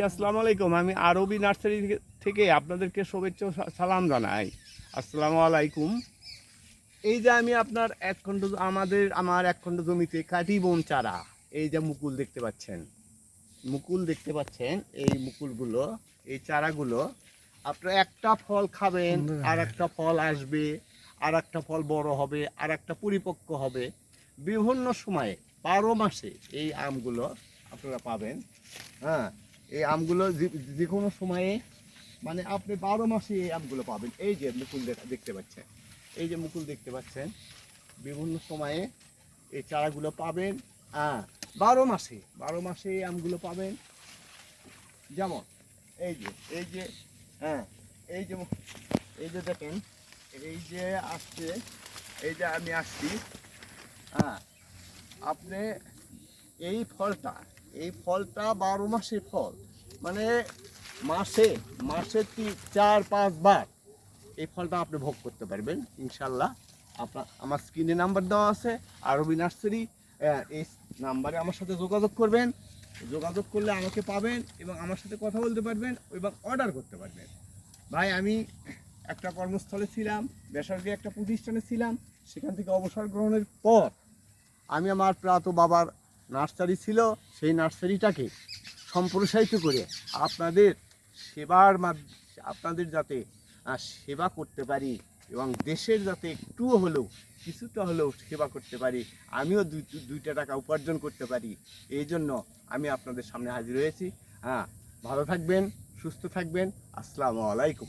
আসসালামু আলাইকুম আমি আরবি নার্সারি থেকে- আপনাদেরকে শুভেচ্ছা সালাম জানাই। আসসালামু আলাইকুম এই যে আমি আপনার এক খণ্ড আমাদের আমার এক খণ্ড জমিতে কাটি বন চারা। এই যে মুকুল দেখতে পাচ্ছেন। মুকুল দেখতে পাচ্ছেন এই মুকুলগুলো এই চারাগুলো। আপনার একটা ফল খাবেন আর একটা ফল আসবে আর একটা ফল বড় হবে আর একটা পরিপক্ক হবে। বিভিন্ন সময়ে বারো মাসে এই আমগুলো আপনারা পাবেন। হ্যাঁ এই আমগুলো যে- কোনো সময়ে মানে আপনি বারো মাসে এই আমগুলো পাবেন। এই যে মুকুল দেখা- দেখতে পাচ্ছেন। এই যে মুকুল দেখতে পাচ্ছেন, বিভিন্ন সময়ে এই চারাগুলো পাবেন। হ্যাঁ বারো মাসে বারো মাসে এই আমগুলো পাবেন। যেমন, এই যে এই যে হ্যাঁ এই যে এই যে দেখেন, এই যে আসছে, এই যে আমি আসছি হ্যাঁ আপনি এই ফলটা এই ফলটা বারো মাসের ফল। মানে মাসে মাসে তিন চার পাঁচবার এই ফলটা আপনি ভোগ করতে পারবেন, ইনশাল্লাহ। আপনার, আমার স্ক্রিনে নাম্বার দেওয়া আছে, আরবি নার্সারি এই নাম্বারে আমার সাথে যোগাযোগ করবেন। যোগাযোগ করলে আমাকে পাবেন এবং আমার সাথে কথা বলতে পারবেন এবং অর্ডার করতে পারবেন। ভাই, আমি একটা কর্মস্থলে ছিলাম, বেসরকারি একটা প্রতিষ্ঠানে ছিলাম, সেখান থেকে অবসর গ্রহণের পর আমি আমার প্রাত বাবার নার্সারি ছিল, সেই নার্সারিটাকে সম্প্রসারিত করে আপনাদের সেবার আপনাদের যাতে সেবা করতে পারি এবং দেশের যাতে একটুও হলেও, কিছুটা হলেও সেবা করতে পারি, আমিও দুই দুইটা টাকা উপার্জন করতে পারি, এই জন্য আমি আপনাদের সামনে হাজির হয়েছি। হ্যাঁ ভালো থাকবেন, সুস্থ থাকবেন। আসসালামু আলাইকুম।